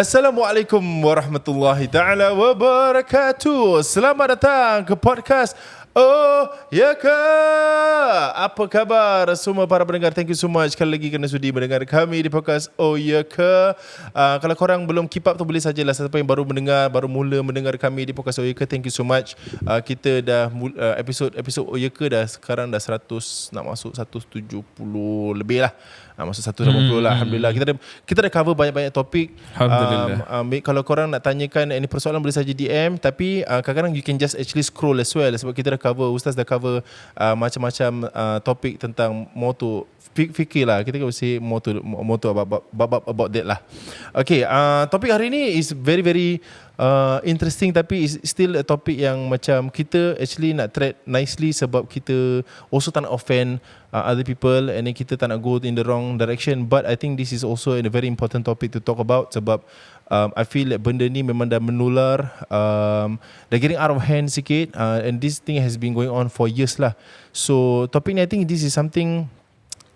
Assalamualaikum warahmatullahi taala wabarakatuh. Selamat datang ke podcast Oh ya ke? Apa khabar semua para pendengar? Thank you so much. Sekali lagi kerana sudi mendengar kami Di podcast Oh ya ke. Uh, Kalau korang belum keep up tu Boleh sajalah. Siapa yang baru mendengar Baru mula mendengar kami Di podcast Oh ya ke Thank you so much. Uh, Kita dah uh, Episod episod Oh ya ke dah Sekarang dah 100 Nak masuk 170 Lebih lah. Ha, masuk 180 hmm. lah Alhamdulillah. Kita dah, kita dah cover banyak-banyak topik Alhamdulillah. Um, um, Kalau korang nak tanyakan Any persoalan boleh saja DM Tapi uh, kadang-kadang You can just actually scroll as well Sebab kita dah cover Ustaz dah cover uh, Macam-macam uh, topik Tentang motor Fikir lah Kita kan say Motor, motor about, about, about that lah. Okay uh, Topik hari ni Is very very uh, Interesting Tapi is still a topic yang Macam kita Actually nak tread nicely Sebab kita Also tak nak offend uh, Other people And then kita tak nak go In the wrong direction. But I think this is also A very important topic To talk about Sebab um, I feel like benda ni memang dah menular um, Dah getting out of hand sikit uh, And this thing has been going on For years lah. So topik ni I think This is something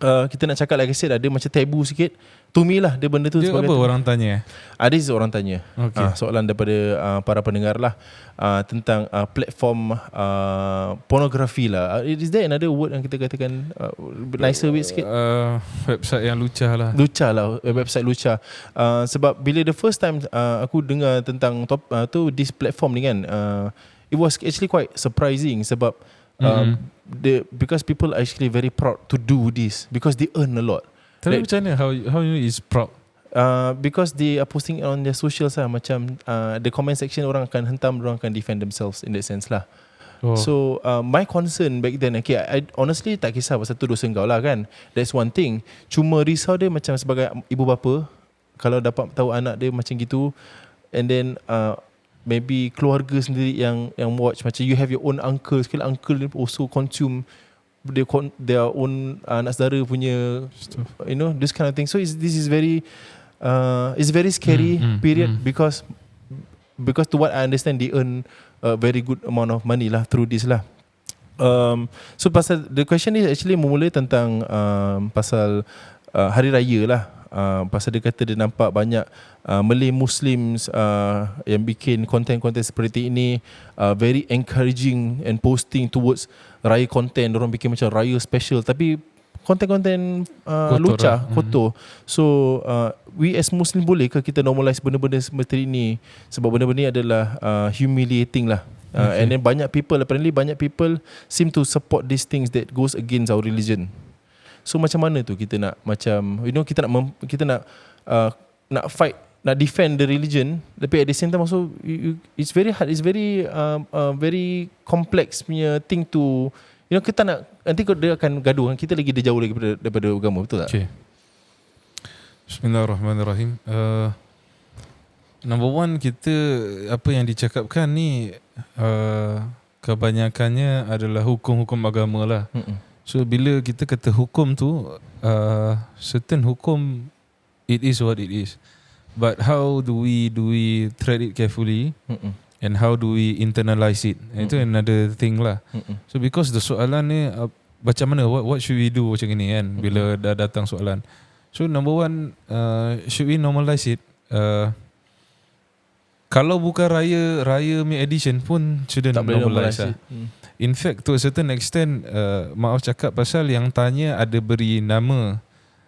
uh, Kita nak cakap like I said Ada macam tabu sikit To me lah Dia benda tu Dia apa orang tanya? Ada uh, orang tanya. Okay. uh, Soalan daripada uh, Para pendengar lah uh, Tentang uh, platform uh, Pornografi lah. Uh, Is there another word Yang kita katakan uh, Nicer way sikit? Uh, Website yang lucah lah. Lucha lah website Lucha uh, sebab bila the first time uh, aku dengar tentang top uh, tu this platform ni kan uh, it was actually quite surprising sebab um, Mhm. the because people are actually very proud to do this because they earn a lot Tapi Like- macam mana How, how you know is proud? Uh, because they are posting on their socials lah. Macam uh, the comment section orang akan hentam orang akan defend themselves in that sense lah. Oh. So uh, my concern back then Okay I, I honestly tak kisah Pasal tu dosa kau lah kan? That's one thing. Cuma risau dia macam sebagai ibu bapa Kalau dapat tahu anak dia macam gitu And then uh, Maybe keluarga sendiri yang yang watch Macam you have your own uncle Sekali uncle ni also consume their, con- their own uh, anak saudara punya Stuff. You know This kind of thing So it's, this is very uh, It's very scary Mm, mm, period mm. Because Because to what I understand They earn a very good amount of money lah through this lah. Um, so pasal the question is actually memulai tentang um, pasal uh, hari raya lah. Uh, pasal dia kata dia nampak banyak uh, Malay Muslims uh, yang bikin konten-konten seperti ini uh, very encouraging and posting towards raya content. Orang bikin macam raya special tapi konten-konten uh, Kotor lucah, lah. Mhm. kotor. So uh, we as Muslim boleh ke kita normalize benda-benda seperti ini sebab benda-benda ni adalah uh, humiliating lah. Uh, Okay. And then banyak people apparently banyak people seem to support these things that goes against our religion. So macam mana tu kita nak macam you know kita nak mem, kita nak uh, nak fight nak defend the religion tapi at the same time also you, you, it's very hard it's very um, uh, very complex punya thing to you know kita nak nanti dia akan gaduh kan kita lagi dia jauh lagi daripada, daripada agama betul tak? Okay Bismillahirrahmanirrahim uh, Number one kita Apa yang dicakapkan ni uh, Kebanyakannya adalah hukum-hukum agama lah Mm-mm. So bila kita kata hukum tu uh, Certain hukum It is what it is But how do we do we tread it carefully Mm-mm. and how do we internalize it? Mm. Itu another thing lah. Mm-mm. So because the soalan ni uh, macam mana what what should we do macam ni kan bila dah datang soalan. So number one uh, should we normalize it? Uh, kalau bukan raya raya May edition pun shouldn't tak normalize lah. it. In fact to a certain extent uh, maaf cakap pasal yang tanya ada beri nama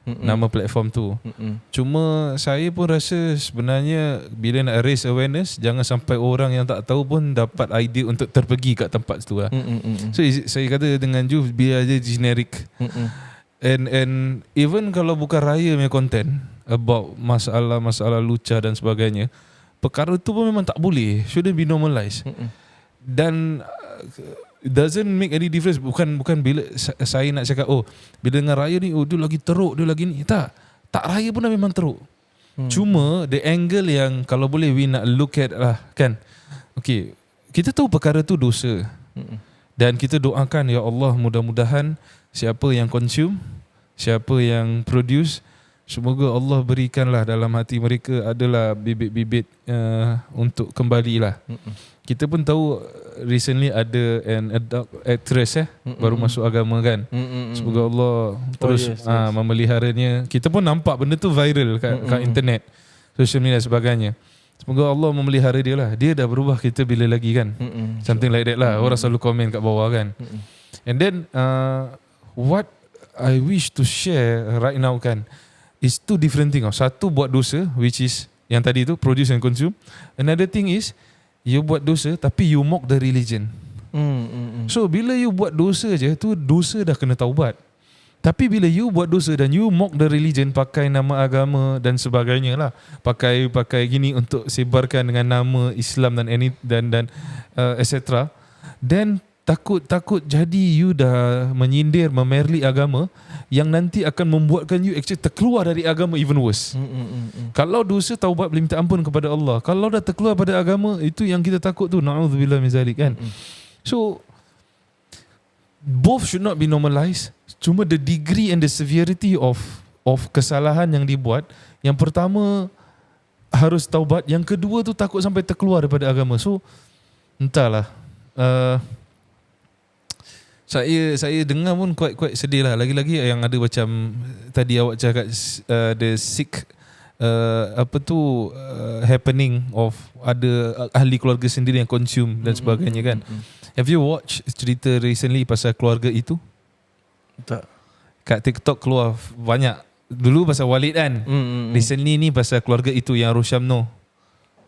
Mm-mm. nama platform tu. Mm-mm. Cuma saya pun rasa sebenarnya bila nak raise awareness jangan sampai orang yang tak tahu pun dapat idea untuk terpergi kat tempat tu lah. Mm-mm. So is saya kata dengan Ju biar je generic Mm-mm. and and even kalau bukan raya punya content about masalah-masalah lucah dan sebagainya perkara tu pun memang tak boleh shouldn't be normalized Mm-mm. dan uh, doesn't make any difference bukan bukan bila sa- saya nak cakap oh bila dengan raya ni oh dia lagi teruk dia lagi ni tak tak raya pun dah memang teruk Hmm. Cuma the angle yang kalau boleh we nak look at lah kan. Okay, kita tahu perkara tu dosa Mm-mm. dan kita doakan ya Allah mudah-mudahan siapa yang consume, siapa yang produce semoga Allah berikanlah dalam hati mereka adalah bibit-bibit uh, untuk kembalilah. Mm-mm. Kita pun tahu uh, recently ada an adult actress eh Mm-mm. baru masuk agama kan. Mm-mm. Semoga Allah terus yes, ah, yes. memeliharanya. Kita pun nampak benda tu viral kat, kat Mm-mm. internet. social media dan sebagainya. Semoga Allah memelihara dia lah. Dia dah berubah kita bila lagi kan. Mm-mm. Something like that lah. Orang selalu komen kat bawah kan. Mm-mm. And then uh, what I wish to share right now kan is two different thing. Satu buat dosa which is yang tadi tu produce and consume. Another thing is you buat dosa tapi you mock the religion. Mm, mm, mm. So bila you buat dosa je tu dosa dah kena taubat. Tapi bila you buat dosa dan you mock the religion pakai nama agama dan sebagainya lah, pakai pakai gini untuk sebarkan dengan nama Islam dan any dan dan uh, etc. Then takut takut jadi you dah menyindir memerli agama yang nanti akan membuatkan you actually terkeluar dari agama even worse. Mm, mm, mm, mm. Kalau dosa taubat boleh minta ampun kepada Allah. Kalau dah terkeluar pada agama itu yang kita takut tu naudzubillah min zalik kan. Mm. So both should not be normalized. Cuma the degree and the severity of of kesalahan yang dibuat, yang pertama harus taubat, yang kedua tu takut sampai terkeluar daripada agama. So entahlah. Uh, saya saya dengar pun quite quite sedih lah. Lagi-lagi yang ada macam tadi awak cakap uh, the sick uh, apa tu uh, happening of ada ahli keluarga sendiri yang consume dan sebagainya kan. Have you watch cerita recently pasal keluarga itu? Tak. Kat TikTok keluar banyak. Dulu pasal Walid kan. Mm, mm, mm. Recently ni pasal keluarga itu yang Roshamno.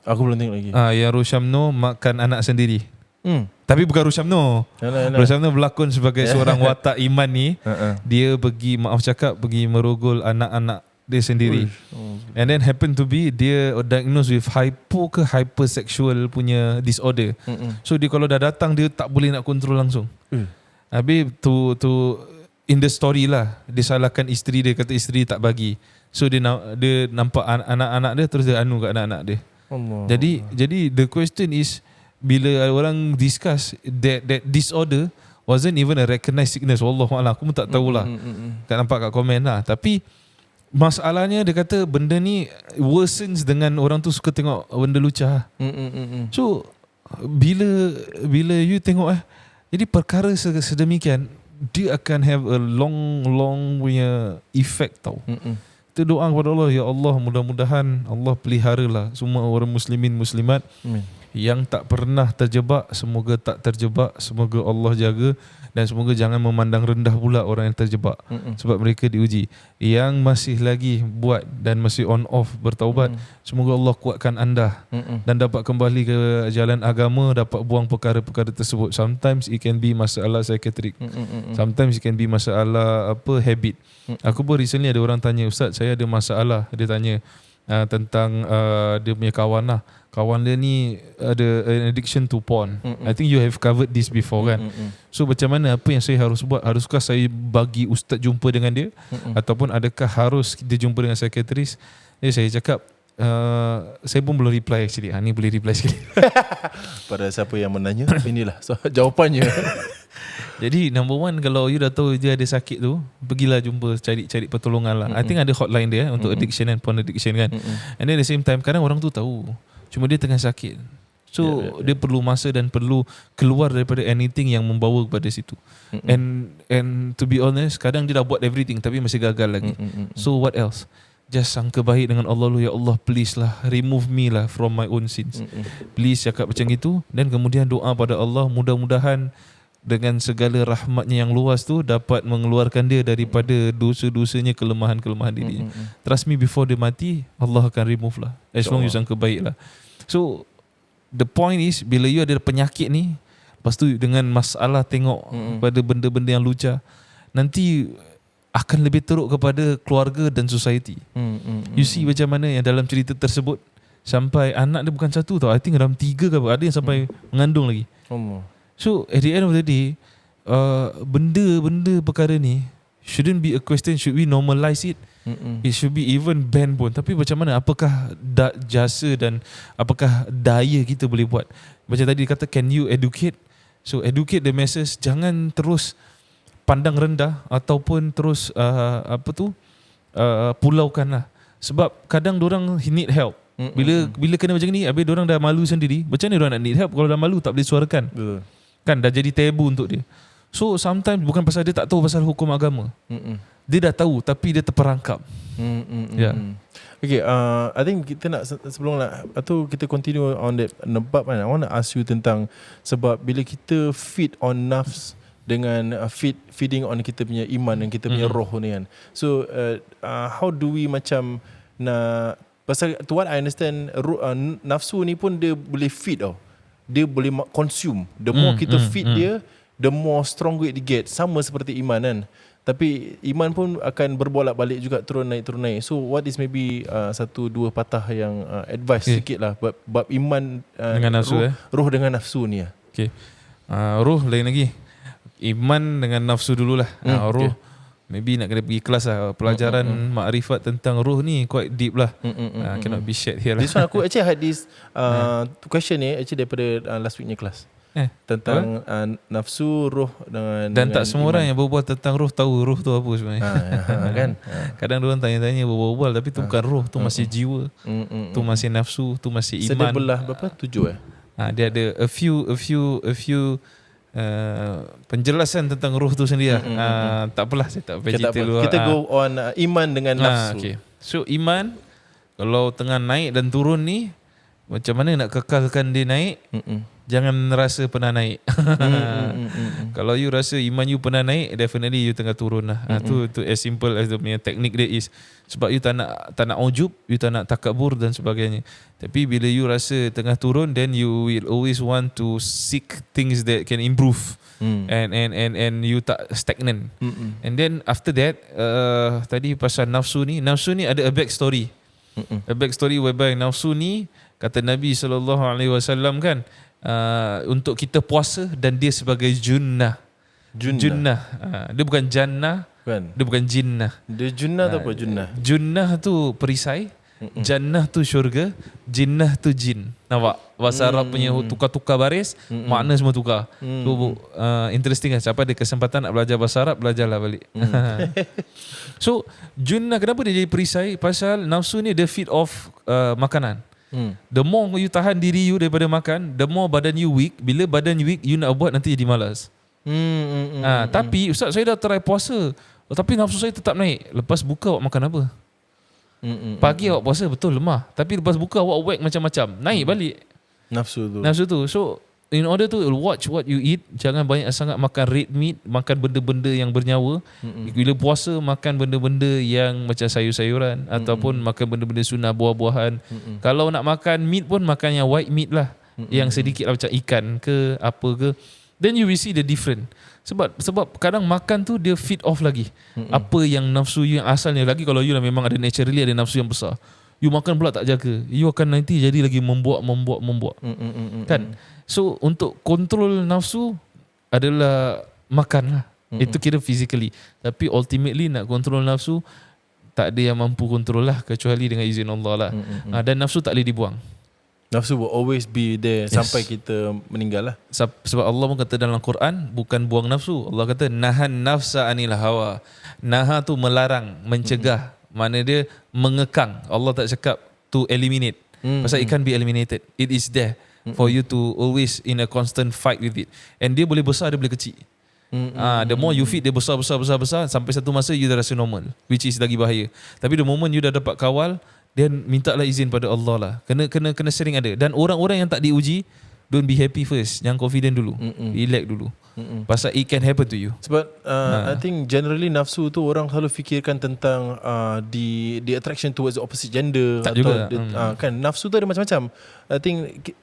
Aku belum tengok lagi. Ah, yang Roshamno makan anak sendiri. Hmm. Tapi bukan. Yalah, yalah. Roshamno berlakon sebagai seorang watak iman ni. Uh-uh. Dia pergi maaf cakap pergi merogol anak-anak dia sendiri. Oh. And then happen to be dia diagnosed with hypo ke hypersexual punya disorder. Mm, mm. So dia kalau dah datang dia tak boleh nak kontrol langsung. Hmm. Habis tu tu in the story lah dia salahkan isteri dia kata isteri tak bagi. So dia na- dia nampak an- anak-anak dia terus dia anu kat anak-anak dia. Allah. Jadi jadi the question is bila orang discuss that that disorder wasn't even a recognized sickness wallahu a'lam aku pun tak tahulah. Mm, mm, mm. Tak nampak kat komen lah Tapi Masalahnya dia kata Benda ni Worsens dengan Orang tu suka tengok Benda lucah Mm, mm, mm, mm. So Bila Bila you tengok eh Jadi perkara se- sedemikian Dia akan have a long Long punya Effect tau Mm, mm. Kita doa kepada Allah Ya Allah mudah-mudahan Allah peliharalah Semua orang muslimin muslimat Amin. Yang tak pernah terjebak Semoga tak terjebak Semoga Allah jaga Dan semoga jangan memandang rendah pula Orang yang terjebak Mm, mm. sebab mereka diuji. Yang masih lagi buat dan masih on off bertaubat, Mm, semoga Allah kuatkan anda mm, mm. dan dapat kembali ke jalan agama, dapat buang perkara-perkara tersebut. Sometimes it can be masalah psychiatric. Mm, mm, mm, mm. Sometimes it can be masalah apa habit. Mm. Aku pun recently ada orang tanya, "Ustaz, saya ada masalah." Dia tanya uh, tentang uh, dia punya kawan lah. Kawan dia ni ada an addiction to porn. Mm, mm. I think you have covered this before kan. Mm, mm, So macam mana apa yang saya harus buat? Haruskah saya bagi ustaz jumpa dengan dia mm, mm. ataupun adakah harus dia jumpa dengan psikiatris? Jadi saya cakap uh, saya pun belum reply actually. Ha, ni boleh reply sikit. Pada siapa yang menanya Inilah so, jawapannya Jadi number one kalau you dah tahu dia ada sakit tu, pergilah jumpa cari cari pertolongan lah. I Mm-mm. think ada hotline dia eh, untuk Mm-mm. addiction and porn addiction kan. Mm, mm. And then at the same time kadang orang tu tahu. Cuma dia tengah sakit. So Yeah, yeah, yeah. dia perlu masa dan perlu keluar daripada anything yang membawa kepada situ. Mm, mm. And and to be honest, kadang dia dah buat everything tapi masih gagal lagi. Mm, mm, mm, mm. So what else? Just sangka baik dengan Allah lu ya Allah please lah remove me lah from my own sins. Please cakap macam itu dan kemudian doa pada Allah mudah-mudahan dengan segala rahmatnya yang luas tu dapat mengeluarkan dia daripada dosa-dosanya kelemahan-kelemahan dirinya. Trust me before dia mati Allah akan remove lah as long you sangka baik lah. So the point is bila you ada penyakit ni lepas tu dengan masalah tengok pada benda-benda yang lucah nanti akan lebih teruk kepada keluarga dan society. Mm, mm, You mm, see mm. macam mana yang dalam cerita tersebut sampai anak dia bukan satu tau. I think dalam tiga ke apa. Ada yang sampai mengandung lagi. Allah. So at the end of the day uh, benda-benda perkara ni shouldn't be a question should we normalize it Mm, mm. It should be even ban pun Tapi macam mana Apakah da, jasa dan Apakah daya kita boleh buat Macam tadi dia kata Can you educate So educate the masses Jangan terus Pandang rendah Ataupun terus uh, Apa tu uh, Pulaukan lah Sebab kadang orang need help Bila mm. bila kena macam ni Habis orang dah malu sendiri Macam mana orang nak need help Kalau dah malu tak boleh suarakan Betul. Kan dah jadi tabu untuk dia So sometimes Bukan pasal dia tak tahu Pasal hukum agama Mm, mm. Dia dah tahu Tapi dia terperangkap Ya. mm. Okay, uh, I think kita nak se- sebelum nak atau kita continue on that nebab kan. I want to ask you tentang sebab bila kita feed on nafs dengan uh, feed feeding on kita punya iman dan kita punya Mhm. roh ni kan. So uh, uh, how do we macam nak pasal to what I understand uh, nafsu ni pun dia boleh feed tau. Dia boleh consume. The more Mm, kita mm, feed mm. dia, the more stronger it get. Sama seperti iman kan. Tapi iman pun akan berbolak-balik juga turun naik turun naik. So what is maybe uh, satu dua patah yang uh, advice Okay. sikit lah bab, bab iman uh, Dengan nafsu, roh, eh? roh dengan nafsu ni lah. Okay. Uh, roh lain lagi. Iman dengan nafsu dululah. Hmm, Hmm, uh, roh okay. maybe nak kena pergi kelas lah. Pelajaran Hmm, hmm, makrifat tentang roh ni quite deep lah. Mm, mm, mm, Uh, mm, cannot mm. be shared here lah. This one aku actually had this uh, question ni actually daripada uh, last weeknya kelas. Eh, Tentang uh, nafsu, roh dengan Dan tak dengan semua iman. orang yang berbual tentang roh tahu roh tu apa sebenarnya. ha, ha, kan. Ha. Kadang orang tanya-tanya berbual tapi tu bukan roh, tu masih jiwa, Mm, mm, tu mm. masih nafsu, tu masih iman. belah berapa? Tujuh eh? Ha, dia ada a few a few a few uh, penjelasan tentang roh tu sendiri lah. Mm, mm, Uh, tak apalah saya tak Okay, vegetarian. Kita go on uh, iman dengan Ah, nafsu. okay. So iman kalau tengah naik dan turun ni macam mana nak kekalkan dia naik? Mm-mm. Jangan rasa pernah naik. Mm, mm, mm, mm, mm. kalau you rasa iman you pernah naik, definitely you tengah turun lah. Ha, tu tu as simple as the punya teknik dia is. Sebab you tak nak tak nak ujub, you tak nak takabur dan sebagainya. Tapi bila you rasa tengah turun, then you will always want to seek things that can improve. Mm. And and and and you tak stagnant. Mm-mm. And then after that, uh, tadi pasal nafsu ni, nafsu ni ada a back story. Mm-mm. A back story whereby nafsu ni kata Nabi sallallahu alaihi wasallam kan uh, untuk kita puasa dan dia sebagai junnah. Junnah. Junnah. Uh, dia bukan jannah, Kan? dia bukan jinnah. Dia junnah tu apa junnah? Junnah tu perisai, Mm-mm. jannah tu syurga, jinnah tu jin. Nampak? Bahasa Arab punya tukar-tukar baris, Mm-mm. makna semua tukar. Mm. So uh, interesting lah Siapa ada kesempatan nak belajar bahasa Arab Belajarlah balik So Junnah kenapa dia jadi perisai Pasal nafsu ni dia feed off uh, makanan Mm. The more you tahan diri you daripada makan The more badan you weak. Bila badan you weak You nak buat nanti jadi malas. Mm, mm, mm, Ah, mm. Tapi Ustaz saya dah try puasa. Oh, Tapi nafsu saya tetap naik. Lepas buka awak makan apa? Mm, mm, Pagi awak puasa betul lemah. Tapi lepas buka awak whack macam-macam. Naik balik. Nafsu tu. Nafsu tu. So in order to watch what you eat Jangan banyak sangat makan red meat Makan benda-benda yang bernyawa. Mm-mm. Bila puasa makan benda-benda yang macam sayur-sayuran Ataupun makan benda-benda sunnah buah-buahan. Mm-mm. Kalau nak makan meat pun makan yang white meat lah. Mm-mm. Yang sedikit lah macam ikan ke apa ke. Then you will see the different. Sebab sebab kadang makan tu dia feed off lagi. Mm-mm. apa yang nafsu you yang asalnya. Lagi kalau you lah memang ada naturally ada nafsu yang besar. You makan pula tak jaga. You akan nanti jadi lagi membuat membuat membuat Mm, mm, mm, mm, kan so untuk kontrol nafsu adalah makan lah. Mm-mm. itu kira physically. Tapi ultimately nak kontrol nafsu tak ada yang mampu kontrol lah kecuali dengan izin Allah lah. Mm, mm, mm. Ah, dan nafsu tak boleh dibuang. Nafsu will always be there Yes. sampai kita meninggal lah. Sebab Allah pun kata dalam Quran Bukan buang nafsu. Allah kata Nahan nafsa anil hawa. Naha tu melarang Mencegah. Mana dia Mengekang. Allah tak cakap To eliminate. Mm, Pasal it can be eliminated. It is there For you to always In a constant fight with it And dia boleh besar Dia boleh kecil Mm, mm, Ah, the more you feed dia besar besar besar besar sampai satu masa you dah rasa normal which is lagi bahaya. Tapi the moment you dah dapat kawal then mintalah izin pada Allah lah. Kena kena kena sering ada. Dan orang-orang yang tak diuji don't be happy first. Yang confident dulu. Mm-mm. Relax dulu. mm, mm. Pasal it can happen to you. Sebab uh, Ha. I think generally nafsu tu orang selalu fikirkan tentang uh, the the attraction towards the opposite gender Tak atau juga, the, hmm. uh, kan nafsu tu ada macam-macam. I think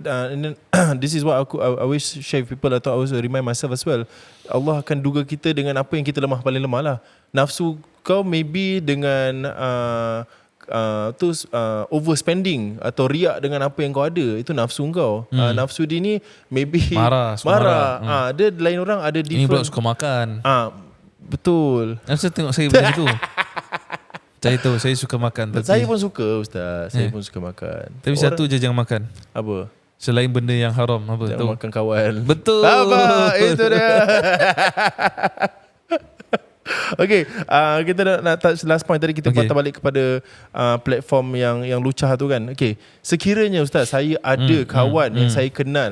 uh, and then this is what aku I, I always share with people atau I always remind myself as well. Allah akan duga kita dengan apa yang kita lemah paling lemah lah. Nafsu kau maybe dengan uh, uh, tu uh, overspending atau riak dengan apa yang kau ada itu nafsu kau. Hmm. Uh, nafsu dia ni maybe Marah, marah. marah. Ah, uh, dia lain orang ada Ini pula different suka makan. Ah, betul. Saya tengok saya macam itu. Saya tahu saya suka makan tapi Saya pun suka ustaz. Saya Eh. pun suka makan. tapi satu je jangan makan. apa? Selain benda yang haram apa Jangan tu? makan kawan. Betul. Apa? Itu dia. Okay, uh, kita nak, nak touch last point tadi kita okay. Patah balik kepada uh, platform yang yang lucah tu kan. Okay, sekiranya ustaz saya ada Hmm, kawan hmm, yang hmm. saya kenal,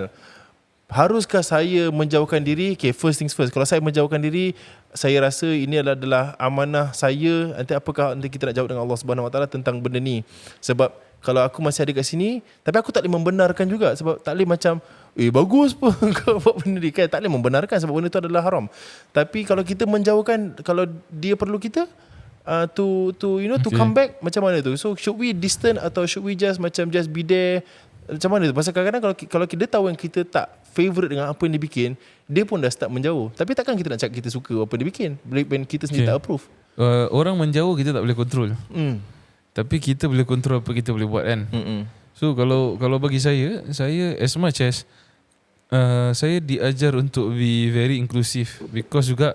haruskah saya menjauhkan diri? Okay, first things first. Kalau saya menjauhkan diri, saya rasa ini adalah, adalah amanah saya nanti apakah nanti kita nak jawab dengan Allah Subhanahu Wa Taala tentang benda ni sebab kalau aku masih ada kat sini tapi aku tak boleh membenarkan juga sebab tak boleh macam eh bagus pun kau buat benda ni kan? Tak boleh membenarkan sebab benda tu adalah haram. Tapi kalau kita menjauhkan kalau dia perlu kita uh, to to you know to Okay. come back macam mana tu? So should we distant atau should we just macam just be there? Macam mana tu? Pasal kadang-kadang kalau kalau kita tahu yang kita tak favourite dengan apa yang dia bikin dia pun dah start menjauh. Tapi takkan kita nak cakap kita suka apa dia bikin when kita sendiri Okay. tak approve. Uh, orang menjauh kita tak boleh kontrol. hmm Tapi kita boleh kontrol apa kita boleh buat kan. hmm So kalau kalau bagi saya, saya as much as uh, saya diajar untuk be very inclusive. Because juga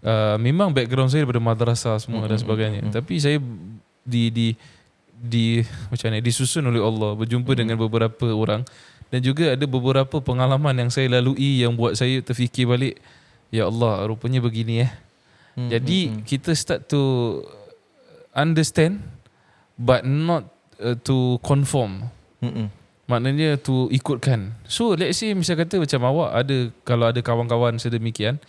uh, memang background saya daripada madrasah semua dan sebagainya. Tapi saya di di di macam mana disusun oleh Allah. Berjumpa dengan beberapa orang. Dan juga ada beberapa pengalaman yang saya lalui yang buat saya terfikir balik ya Allah rupanya begini eh. Jadi kita start to understand but not uh, to conform. hmm Maknanya tu ikutkan. So let's say misal kata macam awak ada kalau ada kawan-kawan sedemikian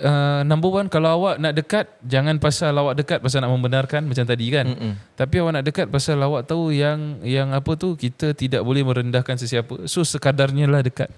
uh, number one kalau awak nak dekat jangan pasal awak dekat pasal nak membenarkan macam tadi kan. hmm Tapi awak nak dekat pasal awak tahu yang yang apa tu kita tidak boleh merendahkan sesiapa. So sekadarnya lah dekat.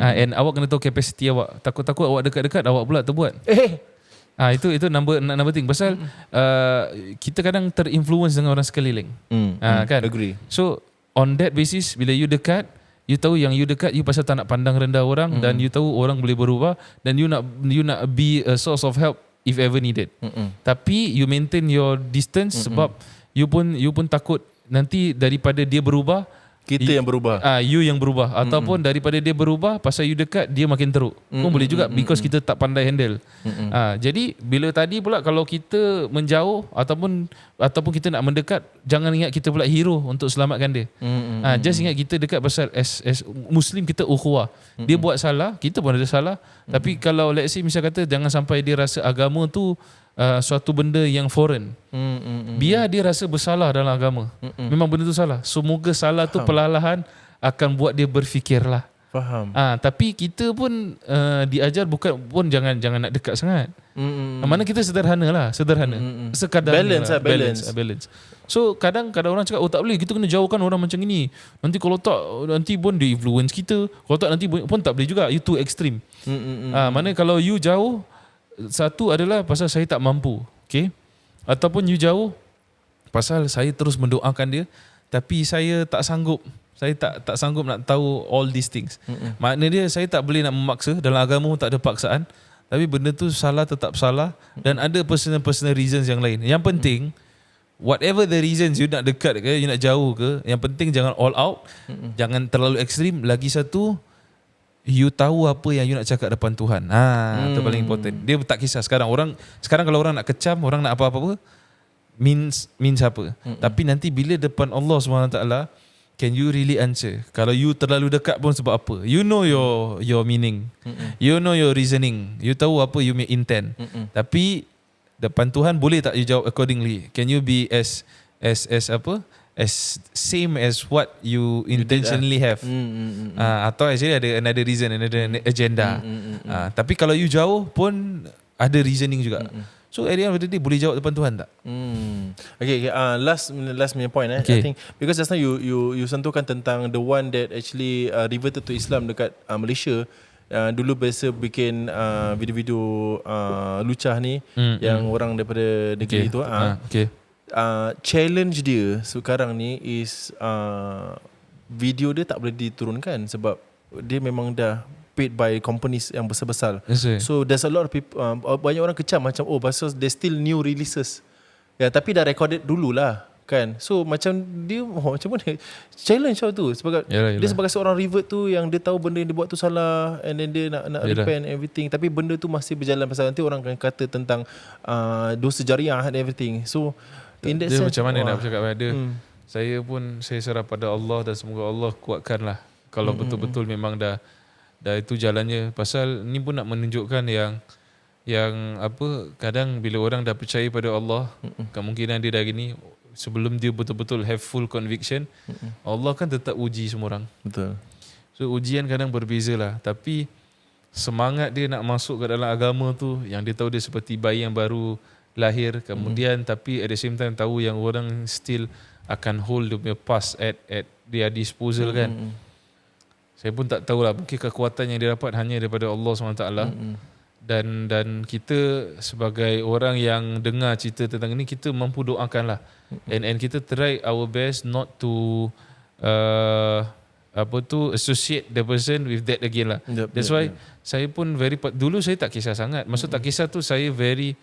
Ah and awak kena tahu kapasiti awak. Takut-takut awak dekat-dekat awak pula terbuat. eh Ah itu itu number number thing pasal uh, kita kadang terinfluence dengan orang sekeliling. hmm Ah, kan? agree So on that basis bila you dekat you tahu yang you dekat you pasal tak nak pandang rendah orang mm. dan you tahu orang boleh berubah dan you nak you nak be a source of help if ever needed. hmm Tapi you maintain your distance mm sebab you pun you pun takut nanti daripada dia berubah kita yang berubah ah you yang berubah ataupun daripada dia berubah pasal you dekat dia makin teruk. Pun boleh juga because kita tak pandai handle. Ah jadi bila tadi pula kalau kita menjauh ataupun ataupun kita nak mendekat jangan ingat kita pula hero untuk selamatkan dia. hmm Ah just ingat kita dekat pasal as as muslim kita ukhuwah. Dia buat salah, kita pun ada salah. Tapi kalau let's say misal kata jangan sampai dia rasa agama tu uh, suatu benda yang foreign. hmm hmm Biar dia rasa bersalah dalam agama. Memang benda tu salah. Semoga salah tu perlahan akan buat dia berfikirlah. faham Ah, tapi kita pun uh, diajar bukan pun jangan jangan nak dekat sangat. hmm Mm. Mana kita sederhana lah, sederhana. Mm-mm. Sekadar Balance lah, balance. balance. balance. So kadang kadang orang cakap oh tak boleh kita kena jauhkan orang macam ini. Nanti kalau tak nanti pun dia influence kita. Kalau tak nanti pun tak boleh juga. You too extreme. hmm hmm Ah, mana kalau you jauh satu adalah pasal saya tak mampu. Okay. Ataupun you jauh pasal saya terus mendoakan dia tapi saya tak sanggup. Saya tak tak sanggup nak tahu all these things. Mm-mm. Makna dia saya tak boleh nak memaksa dalam agama tak ada paksaan. Tapi benda tu salah tetap salah dan ada personal-personal reasons yang lain. Yang penting whatever the reasons you nak dekat ke, you nak jauh ke, yang penting jangan all out, jangan terlalu ekstrim. Lagi satu you tahu apa yang you nak cakap depan Tuhan. Ha, itu paling important. Dia tak kisah sekarang orang sekarang kalau orang nak kecam, orang nak apa-apa means means apa. Tapi nanti bila depan Allah SWT can you really answer? Kalau you terlalu dekat pun sebab apa? You know your your meaning. You know your reasoning. You tahu apa you may intend. Tapi depan Tuhan boleh tak you jawab accordingly? Can you be as as as apa? As same as what you intentionally have. hmm hmm Ah, atau actually ada another reason, another agenda. Ah, tapi kalau you jauh pun ada reasoning juga. So at the end of the day boleh jawab depan Tuhan tak? Hmm. Okay, okay. Uh, last last punya point eh. Okay. I think because just now you you you sentuhkan tentang the one that actually uh, reverted to Islam dekat uh, Malaysia. Uh, dulu biasa bikin uh, video-video uh, lucah ni Hmm, yang orang daripada negeri tu uh, Ah, okay. Uh, challenge dia sekarang ni is uh, video dia tak boleh diturunkan sebab dia memang dah paid by companies yang besar-besar. Yes. So there's a lot of people um, banyak orang kecam macam oh pasal there's still new releases. Ya tapi dah recorded dululah kan. So macam dia oh, macam mana challenge tau tu sebagai Yalah, dia yalah. sebagai seorang revert tu yang dia tahu benda yang dia buat tu salah and then dia nak nak Yalah. repent everything tapi benda tu masih berjalan pasal nanti orang akan kata tentang uh, dosa jariah and everything. So in that dia sense macam mana wah, nak bercakap ada Hmm. saya pun saya serah pada Allah dan semoga Allah kuatkanlah kalau Hmm, betul-betul memang dah dah itu jalannya pasal ni pun nak menunjukkan yang yang apa kadang bila orang dah percaya pada Allah Hmm, kemungkinan dia dah gini sebelum dia betul-betul have full conviction Allah kan tetap uji semua orang Betul. So ujian kadang berbeza lah Tapi semangat dia nak masuk ke dalam agama tu yang dia tahu dia seperti bayi yang baru lahir kemudian mm. tapi at the same time tahu yang orang still akan hold dia punya past at at their disposal mm. kan saya pun tak tahulah mungkin kekuatan yang dia dapat hanya daripada Allah SWT mm. Dan dan kita sebagai orang yang dengar cerita tentang ini kita mampu doakan lah mm. and and kita try our best not to uh, apa tu associate the person with that again lah. Yep, That's yep, why yep. saya pun very dulu saya tak kisah sangat. Maksud tak kisah tu saya very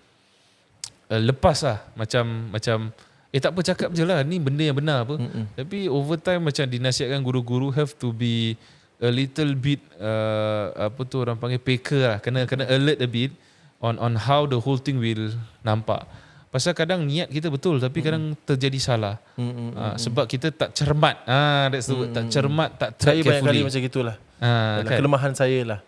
uh, lepas lah macam macam eh tak apa cakap je lah ni benda yang benar apa. Mm-mm. Tapi over time macam dinasihatkan guru-guru have to be a little bit uh, apa tu orang panggil packer lah. Kena kena alert a bit on on how the whole thing will nampak. Pasal kadang niat kita betul tapi kadang terjadi salah. Mm-mm. Ha, sebab kita tak cermat. Ah, that's the word. Tak cermat, tak Saya track banyak kali carefully. macam gitulah. Ah, Dalam kan? Kelemahan saya lah.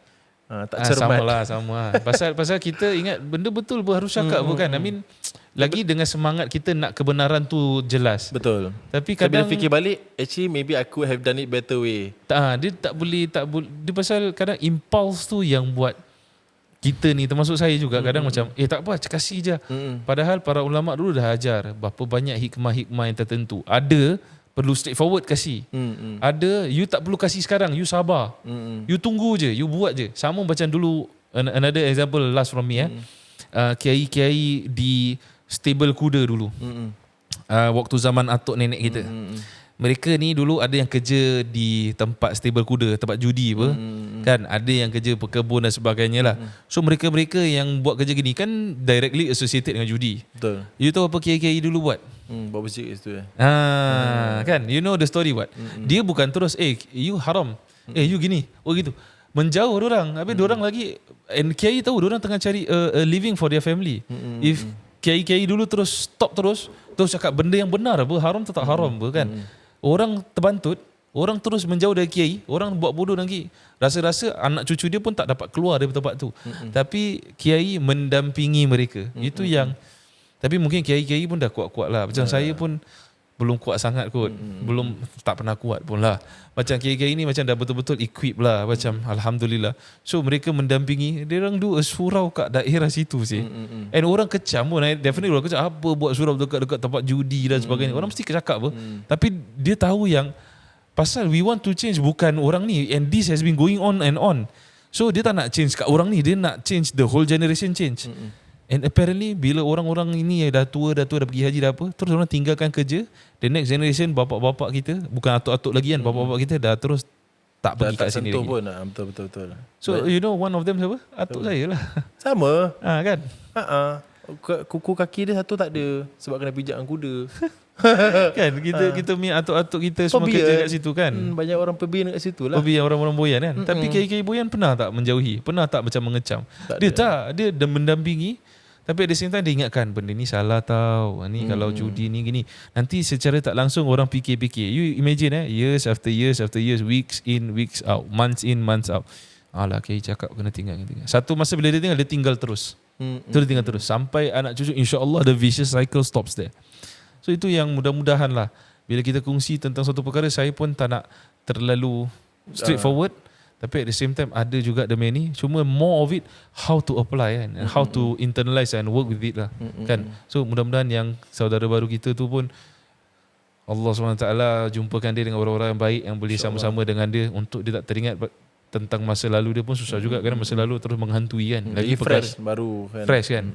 Ha, tak Ah, cermat. sama lah, sama lah. Pasal pasal kita ingat benda betul pun harus cakap pun kan. I mean lagi dengan semangat kita nak kebenaran tu jelas. Betul. Tapi Kadang, bila fikir balik, actually maybe I could have done it better way. tak, ah, dia tak boleh tak boleh dia pasal kadang impuls tu yang buat kita ni termasuk saya juga kadang macam eh tak apa kasih je. Mm-mm. Padahal para ulama dulu dah ajar berapa banyak hikmah-hikmah yang tertentu. Ada perlu straightforward kasih. Mm-mm. Ada you tak perlu kasih sekarang, you sabar. Mm-mm. You tunggu je, you buat je. Sama macam dulu an- another example last from me eh. Uh, kiai-kiai di stable kuda dulu. Mm-mm. Uh, waktu zaman atuk nenek kita. Mm-mm. Mereka ni dulu ada yang kerja di tempat stable kuda, tempat judi apa. Mm-mm. Kan ada yang kerja berkebun dan sebagainya lah. So mereka-mereka yang buat kerja gini kan directly associated dengan judi. Betul. You tahu apa kiai-kiai dulu buat? Hmm, buat masjid kat situ eh. Ah, kan you know the story what? Dia bukan terus eh you haram. Eh you gini. Oh gitu. Menjauh orang. Habis orang lagi and kiai tahu orang tengah cari a, a living for their family. If kiai-kiai dulu terus stop terus terus cakap benda yang benar apa haram tak haram apa kan. Orang terbantut Orang terus menjauh dari kiai Orang buat bodoh lagi Rasa-rasa anak cucu dia pun tak dapat keluar dari tempat tu. Tapi kiai mendampingi mereka. Itu yang Tapi mungkin kiai-kiai pun dah kuat-kuat lah. Macam saya pun belum kuat sangat kot. Belum tak pernah kuat pun lah. Macam kiai-kiai ni macam dah betul-betul equip lah Macam Alhamdulillah. So mereka mendampingi Dia orang do a surau kat daerah situ sih. And orang kecam pun eh, Definitely orang kecam. Apa buat surau dekat-dekat tempat judi dan sebagainya? Orang mesti cakap apa. Tapi dia tahu yang Pasal we want to change bukan orang ni. And this has been going on and on. So dia tak nak change kat orang ni. Dia nak change the whole generation change And apparently bila orang-orang ini yang dah tua, dah tua, dah pergi haji dah apa, terus orang tinggalkan kerja, the next generation bapak-bapak kita, bukan atuk-atuk lagi kan, bapak-bapak kita dah terus tak pergi tak kat sini lagi. pun lah. Betul, betul, betul. So you know one of them siapa? Atuk saya lah. Sama. ha, kan? Ha Kuku kaki dia satu tak ada sebab kena pijak dengan kuda. kan kita kita punya atuk-atuk kita semua Phobia. kerja kat situ kan. Hmm, banyak orang pergi dekat situ lah. Hobi yang orang-orang boyan kan. Tapi kiai-kiai boyan pernah tak menjauhi? Pernah tak macam mengecam? Tak dia ada. tak, dia dah mendampingi tapi at the same time dia ingatkan benda ni salah tau. Ni kalau judi ni gini. Nanti secara tak langsung orang fikir-fikir. You imagine eh years after years after years weeks in weeks out, months in months out. Alah kiai cakap kena tinggal kena tinggal. Satu masa bila dia tinggal dia tinggal terus. Hmm, Terus tinggal terus sampai anak cucu insya-Allah the vicious cycle stops there. So itu yang mudah-mudahan lah bila kita kongsi tentang satu perkara saya pun tak nak terlalu straightforward tapi at the same time ada juga the many cuma more of it how to apply kan. And how to internalize and work with it lah kan. So mudah-mudahan yang saudara baru kita tu pun Allah SWT jumpakan dia dengan orang-orang yang baik yang boleh sama-sama dengan dia. Untuk dia tak teringat tentang masa lalu dia pun susah juga kan masa lalu terus menghantui kan. Lagi perkara- fresh baru kan. fresh kan?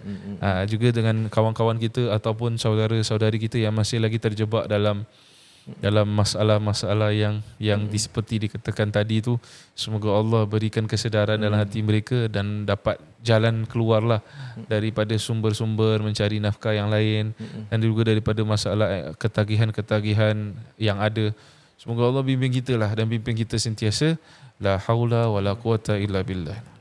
Uh, juga dengan kawan-kawan kita ataupun saudara-saudari kita yang masih lagi terjebak dalam dalam masalah-masalah yang yang di, seperti dikatakan tadi tu semoga Allah berikan kesedaran dalam hati mereka dan dapat jalan keluarlah daripada sumber-sumber mencari nafkah yang lain dan juga daripada masalah eh, ketagihan-ketagihan yang ada. Semoga Allah bimbing kita lah dan bimbing kita sentiasa. La haula wala quwata illa billah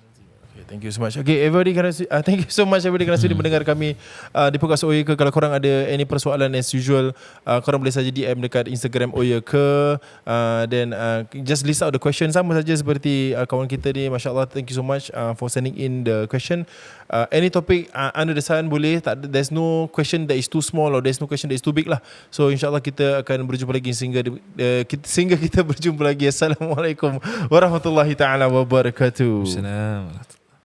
thank you so much. Okay, everybody kerana uh, thank you so much everybody kerana sudi mendengar kami uh, di podcast Oya ke. Kalau korang ada any persoalan as usual, uh, korang boleh saja DM dekat Instagram Oya ke. Uh, then uh, just list out the question sama saja seperti uh, kawan kita ni. Masya Allah, thank you so much uh, for sending in the question. Uh, any topic uh, under the sun boleh. Tak, there's no question that is too small or there's no question that is too big lah. So insyaAllah kita akan berjumpa lagi sehingga uh, kita, sehingga kita berjumpa lagi. Assalamualaikum warahmatullahi taala wabarakatuh. Assalamualaikum.